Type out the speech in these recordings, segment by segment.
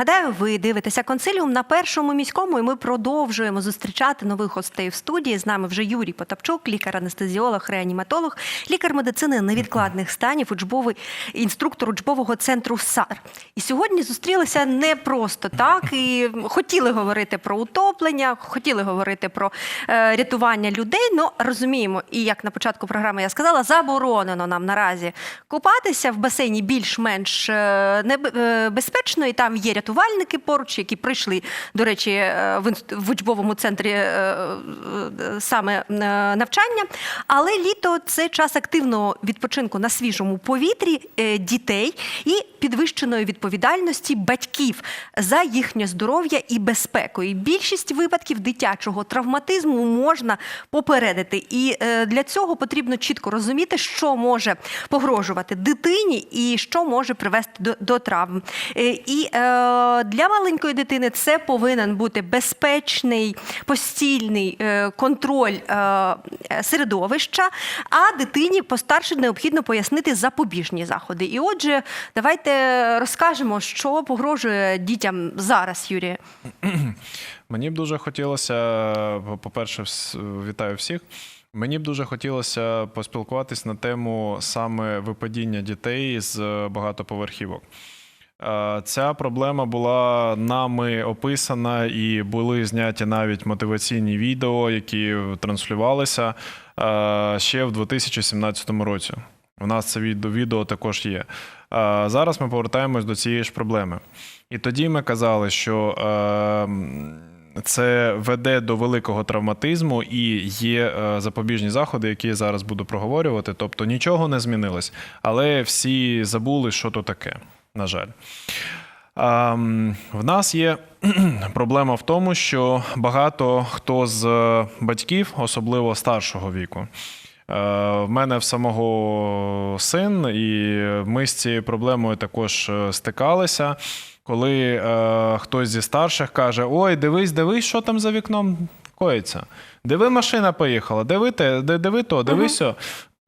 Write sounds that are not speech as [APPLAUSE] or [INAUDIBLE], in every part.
Нагадаю, ви дивитеся консиліум на першому міському, і ми продовжуємо зустрічати нових гостей в студії. З нами вже Юрій Потапчук, лікар-анестезіолог, реаніматолог, лікар медицини невідкладних станів, учбовий інструктор учбового центру САР. І сьогодні зустрілися не просто так. І хотіли говорити про утоплення, хотіли говорити про е, рятування людей. Ну розуміємо, і як на початку програми я сказала, заборонено нам наразі купатися в басейні більш-менш е, е, і там є рятувальники поруч, які прийшли, до речі, е, в, учбовому центрі е, е, саме навчання. Але літо це час активного відпочинку на свіжому повітрі дітей і підвищеної відповідальності батьків за їхнє здоров'я і безпеку. І більшість випадків дитячого травматизму можна попередити. І для цього потрібно чітко розуміти, що може погрожувати дитині і що може привести до, до травм. І е, для маленької дитини це повинен бути безпечний постільний е, контроль е, середовища, а дитині постарше необхідно пояснити запобіжні заходи. І отже, давайте розкажемо, що погрожує дітям зараз, Юрія. [CLEARS THROAT] Мені б дуже хотілося, по- по-перше, вітаю всіх. Мені б дуже хотілося поспілкуватись на тему саме випадіння дітей з багатоповерхівок. Е, Ця проблема була нами описана і були зняті навіть мотиваційні відео, які транслювалися е, ще в 2017 році. У нас це відео, також є. Е, Зараз ми повертаємось до цієї ж проблеми. І тоді ми казали, що е, це веде до великого травматизму і є запобіжні заходи, які я зараз буду проговорювати. Тобто нічого не змінилось, але всі забули, що то таке, на жаль. Ем, В нас є [CLEARS THROAT] проблема в тому, що багато хто з батьків, особливо старшого віку, е, в мене в самого син, і ми з цією проблемою також е, стикалися. Коли е, хтось зі старших каже: Ой, дивись, дивись, що там за вікном коїться. Диви, машина поїхала, диви те, диви то, диви сьо.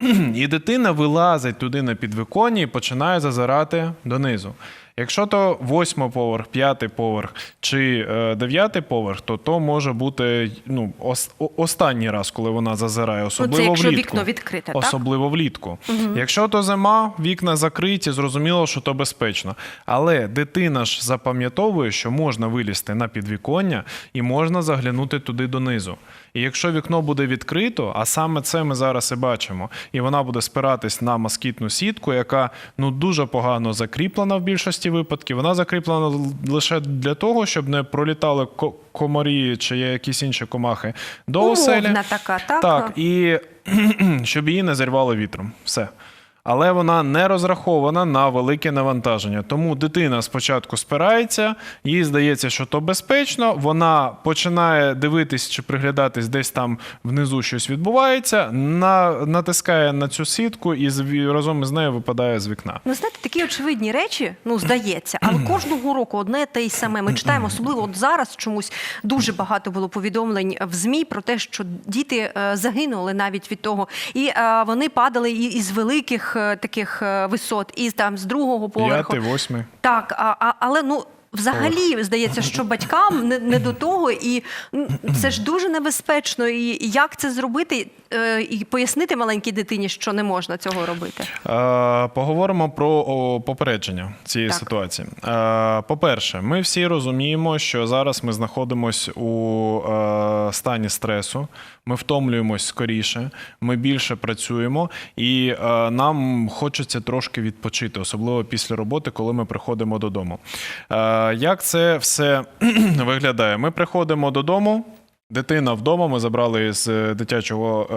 [CLEARS THROAT] І дитина вилазить туди на підвиконні і починає зазирати донизу. Якщо то восьмий поверх, п'ятий поверх чи е, дев'ятий поверх, то то може бути ну, ос- останній раз, коли вона зазирає, особливо Ну, якщо влітку. вікно відкрите, так? Особливо влітку. Якщо то зима, вікна закриті, зрозуміло, що то безпечно. Але дитина ж запам'ятовує, що можна вилізти на підвіконня і можна заглянути туди донизу. І якщо вікно буде відкрито, а саме це ми зараз і бачимо, і вона буде спиратись на москітну сітку, яка ну дуже погано закріплена в більшості випадків. Вона закріплена лише для того, щоб не пролітали ко- комарі чи якісь інші комахи до оселі. Умовна така, так? Так, і [CLEARS THROAT] щоб її не зірвало вітром. Все. Але вона не розрахована на велике навантаження. Тому дитина спочатку спирається, їй здається, що то безпечно. Вона починає дивитись чи приглядатись, десь там внизу щось відбувається, на, натискає на цю сітку і з- разом із нею випадає з вікна. Ну, знаєте, такі очевидні речі, ну здається, але кожного року одне те й саме. Ми читаємо, особливо от зараз чомусь дуже багато було повідомлень в ЗМІ про те, що діти е, загинули навіть від того, і е, вони падали із великих е, таких е, висот, і там з другого поверху. П'ятий, восьмий. Так, а, а, але ну. Взагалі здається, що батькам не, не до того, і це ж дуже небезпечно. І як це зробити, і пояснити маленькій дитині, що не можна цього робити. Е, Поговоримо про попередження цієї Так. ситуації. Е, По-перше, ми всі розуміємо, що зараз ми знаходимося у е, стані стресу, ми втомлюємось скоріше, ми більше працюємо, і е, нам хочеться трошки відпочити, особливо після роботи, коли ми приходимо додому. Е, Як це все [CLEARS THROAT] виглядає? Ми приходимо додому. Дитина вдома, ми забрали з е, дитячого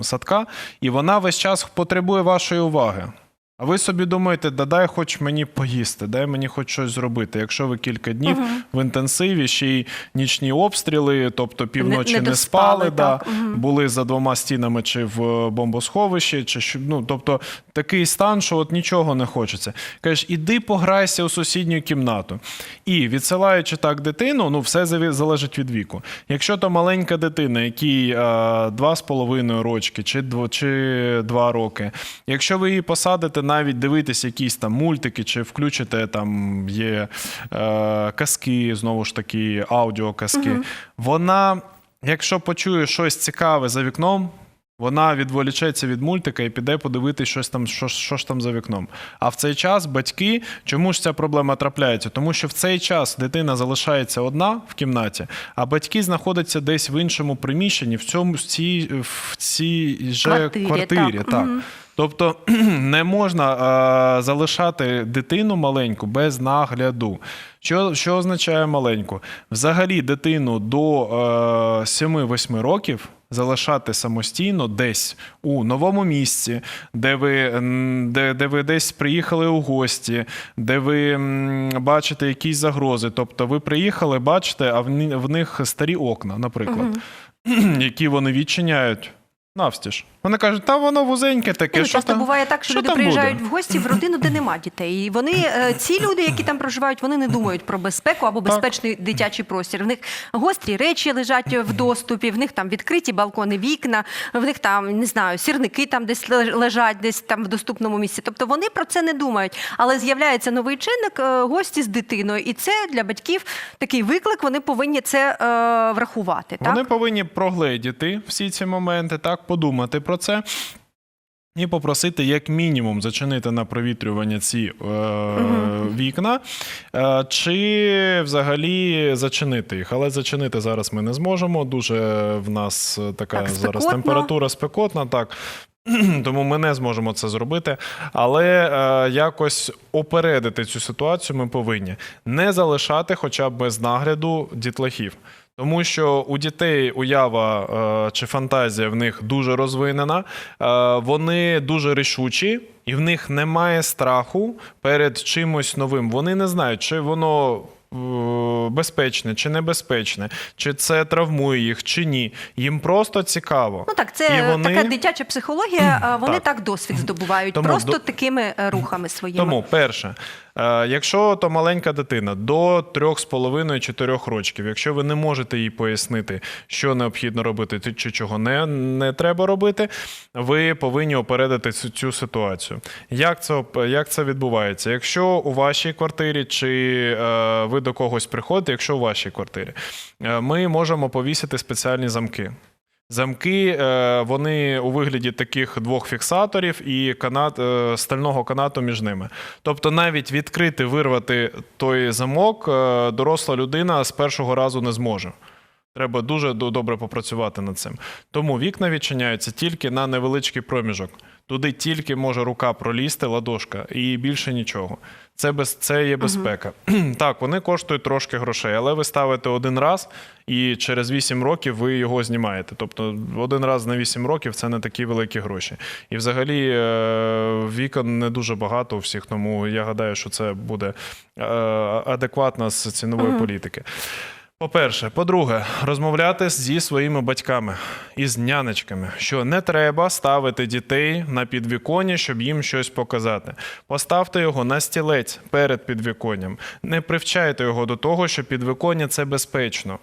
е, садка, і вона весь час потребує вашої уваги. А ви собі думаєте, да дай хоч мені поїсти, дай мені хоч щось зробити. Якщо ви кілька днів в інтенсиві, ще й нічні обстріли, тобто півночі Не- не, не спали, доспали, да, так. Мгм. були за двома стінами чи в бомбосховищі, чи ну, тобто такий стан, що от нічого не хочеться. Кажеш, іди пограйся у сусідню кімнату. І відсилаючи так дитину, ну все залежить від віку. Якщо то маленька дитина, якій е, два з половиною рочки чи, дво, чи два роки, якщо ви її посадите навіть дивитись якісь там мультики, чи включите там є е, казки, знову ж таки, аудіоказки. Вона, якщо почує щось цікаве за вікном. Вона відволічеться від мультика і піде подивитись щось там, що, що ж там за вікном. А в цей час батьки, чому ж ця проблема трапляється? Тому що в цей час дитина залишається одна в кімнаті, а батьки знаходяться десь в іншому приміщенні, в цьому в цій, в цій же Квартирі, квартирі. так. так. Тобто [CLEARS THROAT] не можна е, залишати дитину маленьку без нагляду. Що, що означає маленьку? Взагалі дитину до е, 7-8 років залишати самостійно десь у новому місці, де ви, де, де ви десь приїхали у гості, де ви бачите якісь загрози. Тобто ви приїхали, бачите, а в, в них старі окна, наприклад, [CLEARS THROAT] які вони відчиняють. Навстіж. Вони кажуть, та воно вузеньке таке. Ну, що часто там? буває так, що, що люди приїжджають буде? в гості в родину, де нема дітей. І вони, е, ці люди, які там проживають, вони не думають про безпеку або безпечний дитячий простір. В них гострі речі лежать в доступі, в них там відкриті балкони, вікна, в них там не знаю, сірники там десь леж- лежать, десь там в доступному місці. Тобто вони про це не думають. Але з'являється новий чинник е, гості з дитиною, і це для батьків такий виклик. Вони повинні це е, врахувати. Так? Вони повинні прогледіти всі ці моменти, так, подумати про це. І попросити як мінімум зачинити на провітрювання ці е, вікна, е, чи взагалі зачинити їх. Але зачинити зараз ми не зможемо. Дуже в нас е, така Так, зараз температура спекотна, так. [CLEARS THROAT] Тому ми не зможемо це зробити. Але е, якось опередити цю ситуацію ми повинні не залишати хоча б без нагляду дітлахів. Тому що у дітей уява е, чи фантазія в них дуже розвинена, е, вони дуже рішучі, і в них немає страху перед чимось новим. Вони не знають, чи воно е, безпечне, чи небезпечне, чи це травмує їх, чи ні. Їм просто цікаво. Ну так, це І вони- така дитяча психологія. Вони Так. так, досвід здобувають, Тому просто до- такими рухами своїми. Тому, перше, якщо то маленька дитина до 3,5-4 років, якщо ви не можете їй пояснити, що необхідно робити чи чого не, не треба робити, ви повинні опередити цю, цю ситуацію. Як це, як це відбувається? Якщо у вашій квартирі чи е, ви до когось приходите, якщо у вашій квартирі, е, ми можемо повісити спеціальні замки. Замки е, вони у вигляді таких двох фіксаторів і канат е, стального канату між ними. Тобто, навіть відкрити, вирвати той замок, е, доросла людина з першого разу не зможе. Треба дуже до- добре попрацювати над цим. Тому вікна відчиняються тільки на невеличкий проміжок. Туди тільки може рука пролізти, ладошка, і більше нічого. Це без це є безпека. [CLEARS THROAT] Так, вони коштують трошки грошей, але ви ставите один раз, і через 8 років ви його знімаєте. Тобто один раз на 8 років це не такі великі гроші. І взагалі е, вікон не дуже багато у всіх, тому я гадаю, що це буде е, адекватно з цінової політики. По-перше, по-друге, розмовляти зі своїми батьками із нянечками, що не треба ставити дітей на підвіконня, щоб їм щось показати. Поставте його на стілець перед підвіконням. Не привчайте його до того, що підвіконня це безпечно.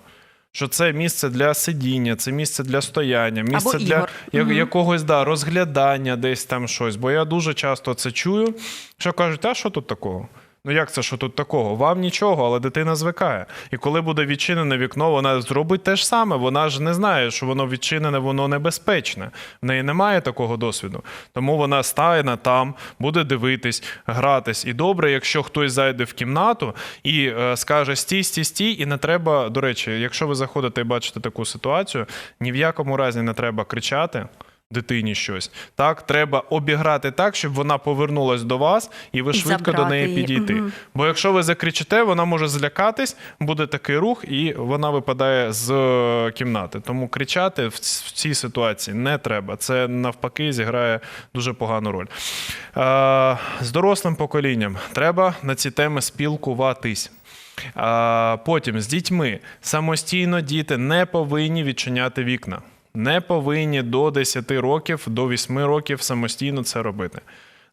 Що це місце для сидіння, це місце для стояння, місце для ігор. я- якогось да, розглядання, десь там щось. Бо я дуже часто це чую, що кажуть, а що тут такого? Ну як це, що тут такого? Вам нічого, але дитина звикає. І коли буде відчинене вікно, вона зробить те ж саме. Вона ж не знає, що воно відчинене, воно небезпечне. В неї немає такого досвіду. Тому вона стане там, буде дивитись, гратись. І добре, якщо хтось зайде в кімнату і е, скаже стій, стій, стій, і не треба. До речі, якщо ви заходите і бачите таку ситуацію, ні в якому разі не треба кричати. Дитині щось так, треба обіграти так, щоб вона повернулась до вас, і ви І швидко до неї її. підійти. Мгм. Бо якщо ви закричите, вона може злякатись, буде такий рух, і вона випадає з е, кімнати. Тому кричати в цій ситуації не треба. Це навпаки зіграє дуже погану роль. Е, З дорослим поколінням треба на ці теми спілкуватись. Потім з дітьми самостійно діти не повинні відчиняти вікна. Не повинні до 10 років, до 8 років самостійно це робити.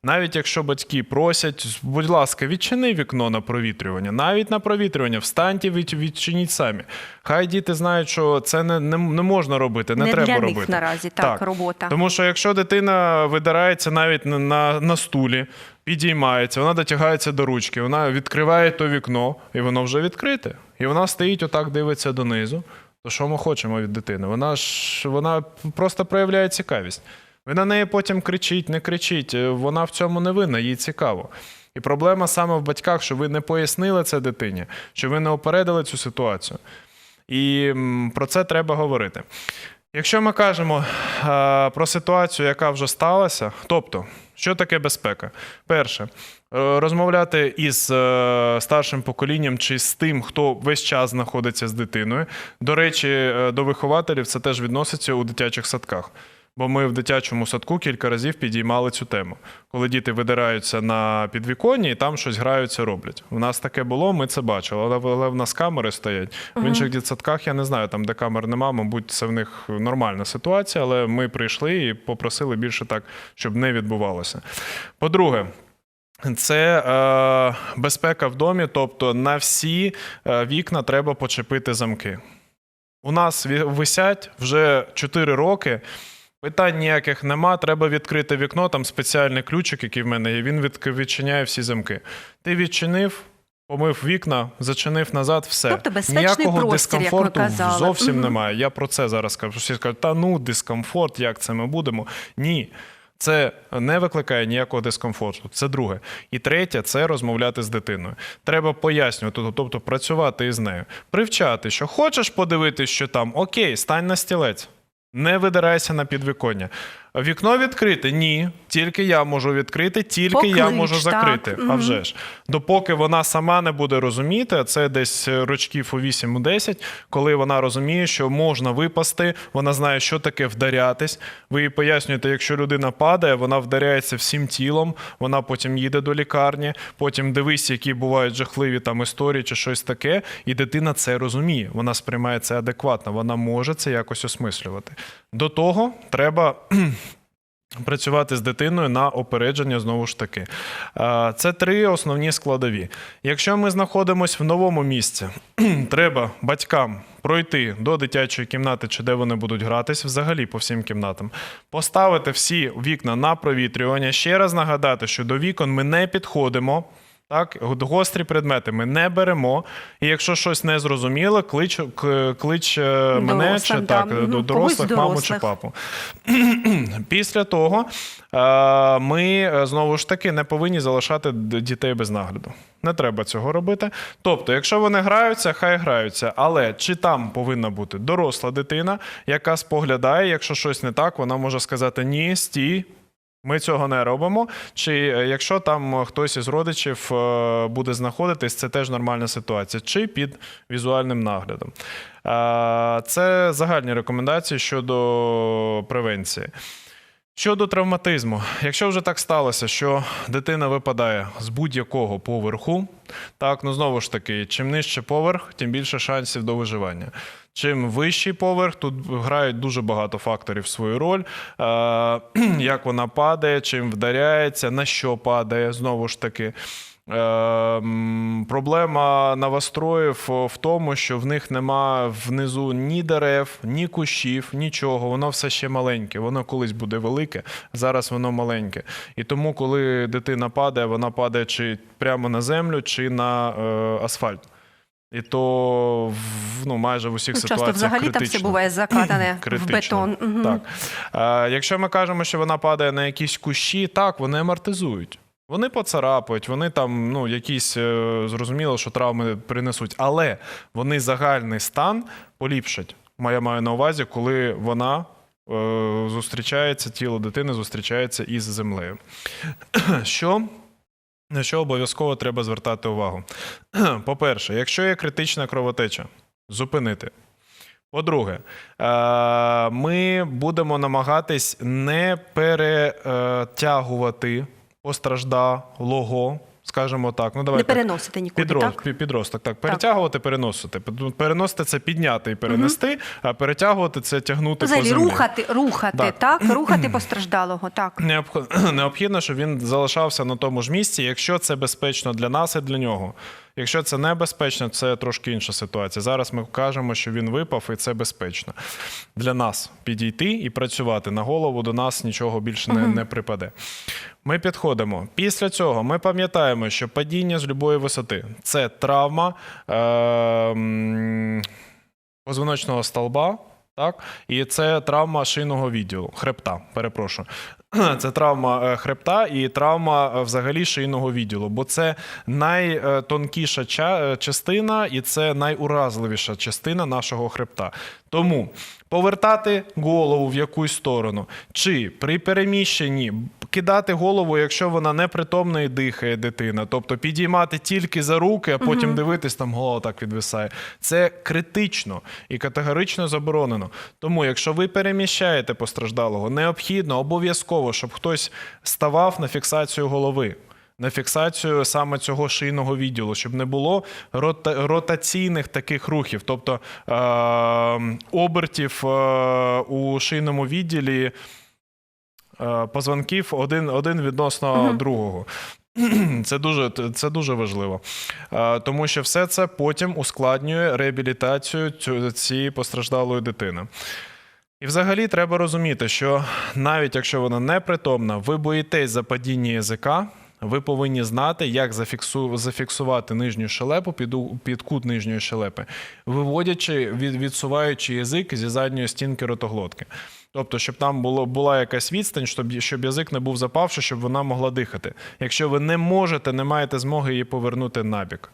Навіть якщо батьки просять, будь ласка, відчини вікно на провітрювання, навіть на провітрювання, встаньте, від, відчиніть самі. Хай діти знають, що це не, не, не можна робити, не, Не треба для них робити. наразі, так, робота. Тому що якщо дитина видирається навіть на, на, на стулі, підіймається, вона дотягається до ручки, вона відкриває то вікно, і воно вже відкрите. І вона стоїть отак, дивиться донизу. Що ми хочемо від дитини? Вона ж вона просто проявляє цікавість. Ви на неї потім кричіть, не кричіть. е, Вона в цьому не винна, їй цікаво. І проблема саме в батьках, що ви не пояснили це дитині, що ви не опередили цю ситуацію. І про це треба говорити. Якщо ми кажемо е, про ситуацію, яка вже сталася, тобто, що таке безпека? Перше, е, розмовляти із е, старшим поколінням чи з тим, хто весь час знаходиться з дитиною. До речі, до вихователів це теж відноситься у дитячих садках. Бо ми в дитячому садку кілька разів підіймали цю тему, коли діти видираються на підвіконні і там щось граються, роблять. У нас таке було, ми це бачили, але, але в нас камери стоять. В інших дитсадках я не знаю, там де камер нема, мабуть, це в них нормальна ситуація, але ми прийшли і попросили більше так, щоб не відбувалося. По-друге, це е, безпека в домі, тобто на всі е, вікна треба почепити замки. У нас висять вже 4 роки. Питань ніяких нема, треба відкрити вікно, там спеціальний ключик, який в мене є, він від, відчиняє всі замки. Ти відчинив, помив вікна, зачинив назад, все. Тобто безпечний Ніякого простір, як ми дискомфорту казали. зовсім Мгм. немає. Я про це зараз кажу. Всі скажуть, та ну, дискомфорт, як це ми будемо? Ні. Це не викликає ніякого дискомфорту. Це друге. І третє це розмовляти з дитиною. Треба пояснювати, тобто працювати із нею, привчати, що хочеш подивитись, що там, окей, стань на стілець. Не видирайся на підвіконня. Вікно відкрите? Ні. Тільки я можу відкрити, тільки я Поклич, можу так. закрити. А вже ж. Допоки вона сама не буде розуміти, це десь рочків у 8-10, коли вона розуміє, що можна випасти, вона знає, що таке вдарятись. Ви їй пояснюєте, якщо людина падає, вона вдаряється всім тілом, вона потім їде до лікарні, потім дивись, які бувають жахливі там історії чи щось таке, і дитина це розуміє. Вона сприймає це адекватно, вона може це якось осмислювати. До того треба. Працювати з дитиною на опередження знову ж таки. Це три основні складові. Якщо ми знаходимося в новому місці, [CLEARS THROAT] треба батькам пройти до дитячої кімнати, чи де вони будуть гратись, взагалі по всім кімнатам, поставити всі вікна на провітрювання. Ще раз нагадати, що до вікон ми не підходимо. Так, гострі предмети ми не беремо. І якщо щось не зрозуміло, клич, клич е, мене Дорослим, чи так, мгм, до когось дорослих, маму чи папу. [CLEARS THROAT] Після того е, ми е, знову ж таки не повинні залишати дітей без нагляду. Не треба цього робити. Тобто, якщо вони граються, хай граються. Але чи там повинна бути доросла дитина, яка споглядає, якщо щось не так, вона може сказати ні, стій. Ми цього не робимо. Чи е, якщо там хтось із родичів е, буде знаходитись, це теж нормальна ситуація, чи під візуальним наглядом. Е, Це загальні рекомендації щодо превенції. Щодо травматизму, якщо вже так сталося, що дитина випадає з будь-якого поверху, так ну знову ж таки, чим нижче поверх, тим більше шансів до виживання. Чим вищий поверх, тут грають дуже багато факторів свою роль. Е, [CLEARS THROAT] як вона падає, чим вдаряється, на що падає, знову ж таки. Е, м, проблема новостроїв в тому, що в них нема внизу ні дерев, ні кущів, нічого. Воно все ще маленьке. Воно колись буде велике, зараз воно маленьке. І тому, коли дитина падає, вона падає чи прямо на землю, чи на е, асфальт. І то ну, майже в усіх Ну, ситуаціях Часто взагалі там все буває закатане [CLEARS THROAT] в бетон. Так. Е, якщо ми кажемо, що вона падає на якісь кущі, так, вони амортизують. Вони поцарапають, вони там, ну, якісь е, зрозуміло, що травми принесуть, але вони загальний стан поліпшать. Я маю на увазі, коли вона е, зустрічається, тіло дитини зустрічається із землею. [CLEARS THROAT] Що? На що обов'язково треба звертати увагу? [CLEARS THROAT] По-перше, якщо є критична кровотеча, зупинити. По-друге, е, ми будемо намагатись не перетягувати постраждалого скажімо так. Ну, Не давайте. переносити нікуди, Підрос, так? Підросток, так. Перетягувати, переносити. Пед- Переносити це підняти і перенести, а перетягувати це тягнути по землі. рухати, рухати, Так. так? [CLEARS THROAT] Рухати постраждалого, так. Необх- [CLEARS THROAT] Необхідно, щоб він залишався на тому ж місці, якщо це безпечно для нас і для нього. Якщо це небезпечно, це трошки інша ситуація. Зараз ми кажемо, що він випав, і це безпечно. Для нас підійти і працювати на голову до нас нічого більше не, не припаде. Ми підходимо. Після цього ми пам'ятаємо, що падіння з будь-якої висоти це травма е, позвоночного столба. Так, і це травма шийного відділу, хребта, перепрошую. [CLEARS THROAT] Це травма е, хребта і травма е, взагалі шийного відділу, бо це найтонкіша е, частина і це найуразливіша частина нашого хребта. Тому повертати голову в якусь сторону, чи при переміщенні кидати голову, якщо вона непритомна і дихає дитина, тобто підіймати тільки за руки, а потім дивитись, там голова так відвисає. Це критично і категорично заборонено. Тому, якщо ви переміщаєте постраждалого, необхідно обов'язково, щоб хтось ставав на фіксацію голови. На фіксацію саме цього шийного відділу, щоб не було рота- ротаційних таких рухів, тобто е- обертів е- у шийному відділі е, позвонків один, один відносно другого. [CLEARS THROAT] Це дуже, це дуже важливо, Е, тому що все це потім ускладнює реабілітацію цієї постраждалої дитини. І взагалі треба розуміти, що навіть якщо вона непритомна, ви боїтесь за падіння язика, ви повинні знати, як зафіксу, зафіксувати нижню щелепу під, кут нижньої щелепи, виводячи, від, відсуваючи язик зі задньої стінки ротоглотки. Тобто, щоб там було, була якась відстань, щоб, щоб язик не був запавши, щоб вона могла дихати. Якщо ви не можете, не маєте змоги її повернути набік.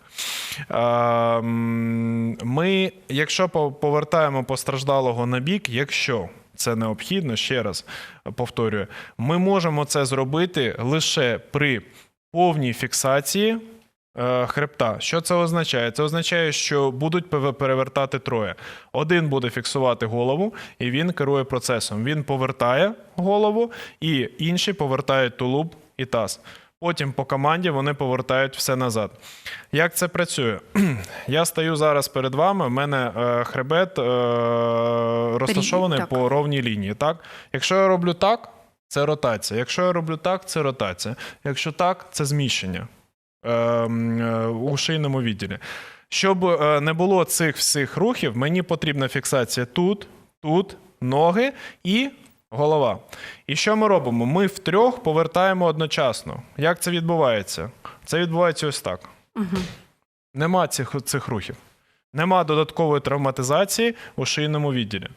Ем, Ми, якщо повертаємо постраждалого на бік, якщо це необхідно, ще раз повторюю, ми можемо це зробити лише при повній фіксації е, хребта. Що це означає? Це означає, що будуть пе- перевертати троє. Один буде фіксувати голову, і він керує процесом. Він повертає голову, і інші повертають тулуб і таз. Потім по команді вони повертають все назад. Як це працює? [CLEARS THROAT] Я стою зараз перед вами. В мене е, хребет е, розташований так. по ровній лінії. Так? Якщо я роблю так, це ротація. Якщо я роблю так, це ротація. Якщо так, це зміщення е, е, у шийному відділі. Щоб не було цих всіх рухів, мені потрібна фіксація тут, тут, ноги і голова. І що ми робимо? Ми втрьох повертаємо одночасно. Як це відбувається? Це відбувається ось так. Нема цих, цих рухів. Нема додаткової травматизації у шийному відділі.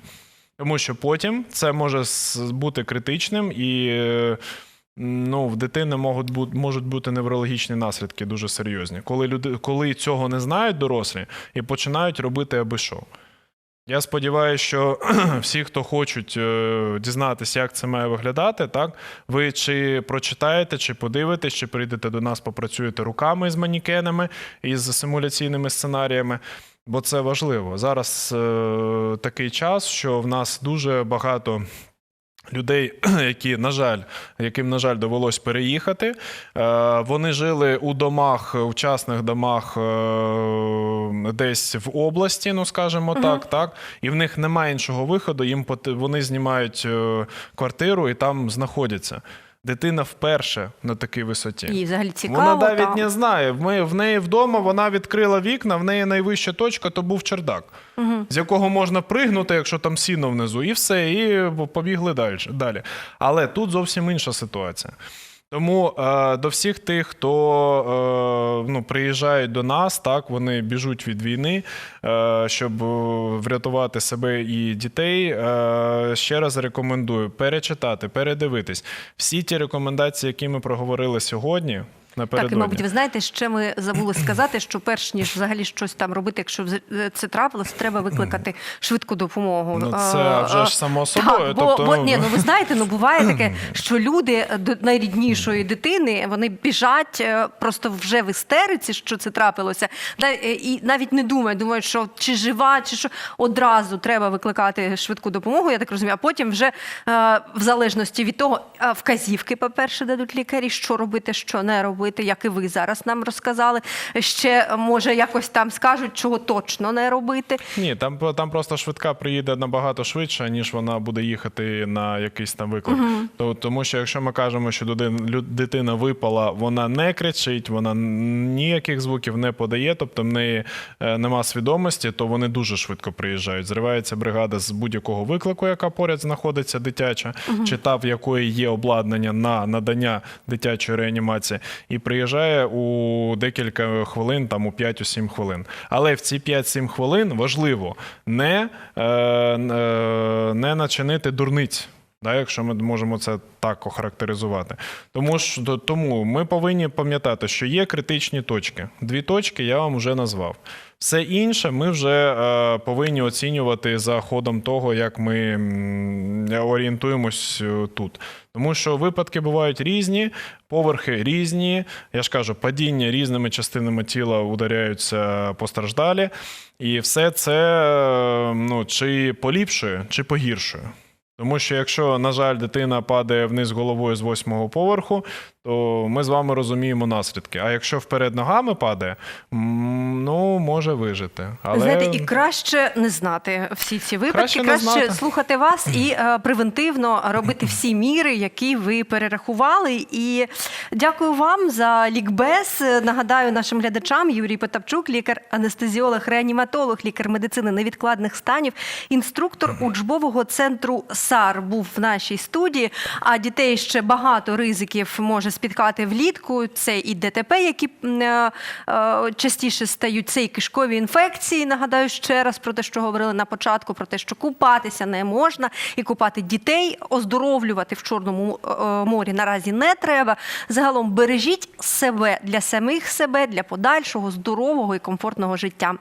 Тому що потім це може бути критичним і е, ну, в дитини можуть бути, можуть бути неврологічні наслідки дуже серйозні, коли, люди, коли цього не знають дорослі і починають робити аби що. Я сподіваюся, що [CLEARS THROAT] всі, хто хочуть е, дізнатися, як це має виглядати, так ви чи прочитаєте, чи подивитесь, чи прийдете до нас, попрацюєте руками з манікенами і з симуляційними сценаріями. Бо це важливо. Зараз е, такий час, що в нас дуже багато людей, [CLEARS THROAT] які, на жаль, яким, на жаль, довелось переїхати. Е, вони жили у домах, у частних домах е, десь в області, ну скажімо так, так. І в них немає іншого виходу. Їм вони знімають е, квартиру і там знаходяться. Дитина вперше на такій висоті. І взагалі цікаво. Вона навіть там. не знає. Ми, в неї вдома вона відкрила вікна, в неї найвища точка то був чердак, з якого можна пригнути, якщо там сіно внизу, і все, і побігли далі. далі. Але тут зовсім інша ситуація. Тому е, до всіх тих, хто е, ну, приїжджають до нас, так вони біжуть від війни, е, щоб е, врятувати себе і дітей. Е, ще раз рекомендую перечитати, передивитись всі ті рекомендації, які ми проговорили сьогодні. Так, і, мабуть, ви знаєте, ще ми забули сказати, що перш ніж взагалі щось там робити, якщо вз- це трапилось, треба викликати швидку допомогу. Ну, Е, це вже е, ж само собою, Так, бо, тобто, бо, ну- ні, ну ви знаєте, ну буває [CLEARS THROAT] таке, що люди до найріднішої дитини вони біжать е, просто вже в істериці, що це трапилося, е, і навіть не думають, думають, що чи жива, чи що одразу треба викликати швидку допомогу. Я так розумію. А потім вже е, в залежності від того, е, вказівки, по-перше, дадуть лікарі, що робити, що не робити. Робити, як і ви зараз нам розказали. Ще може якось там скажуть, чого точно не робити. Ні, там, там просто швидка приїде набагато швидше, ніж вона буде їхати на якийсь там виклик. То, тому що якщо ми кажемо, що дитина випала, вона не кричить, вона ніяких звуків не подає, тобто в неї е, нема свідомості, то вони дуже швидко приїжджають. Зривається бригада з будь-якого виклику, яка поряд знаходиться дитяча, чи та, в якої є обладнання на надання дитячої реанімації, і приїжджає у декілька хвилин, там у 5-7 хвилин. Але в ці 5-7 хвилин важливо не, е, е, не начинити дурниць. Да, якщо ми можемо це так охарактеризувати. Тому ж тому ми повинні пам'ятати, що є критичні точки. Дві точки я вам вже назвав. Все інше ми вже е, повинні оцінювати за ходом того, як ми орієнтуємось е, тут. Тому що випадки бувають різні, поверхи різні. Я ж кажу, падіння різними частинами тіла ударяються постраждалі, і все це е, ну, чи поліпшує, чи погіршує. Тому що якщо, на жаль, дитина падає вниз головою з восьмого поверху, то ми з вами розуміємо наслідки. А якщо вперед ногами падає, ну може вижити. Але Знаєте, і краще не знати всі ці випадки, Краще краще, слухати вас і е, превентивно робити всі міри, які ви перерахували. І дякую вам за лікбез. Нагадаю нашим глядачам Юрій Потапчук, лікар-анестезіолог, реаніматолог, лікар медицини невідкладних станів, інструктор учбового центру САР був в нашій студії. А дітей ще багато ризиків може спіткати влітку. Це і ДТП, які е, е, частіше стають, це і кишкові інфекції. Нагадаю ще раз про те, що говорили на початку, про те, що купатися не можна, і купати дітей, оздоровлювати в Чорному е, морі наразі не треба. Загалом бережіть себе для самих себе, для подальшого здорового і комфортного життя.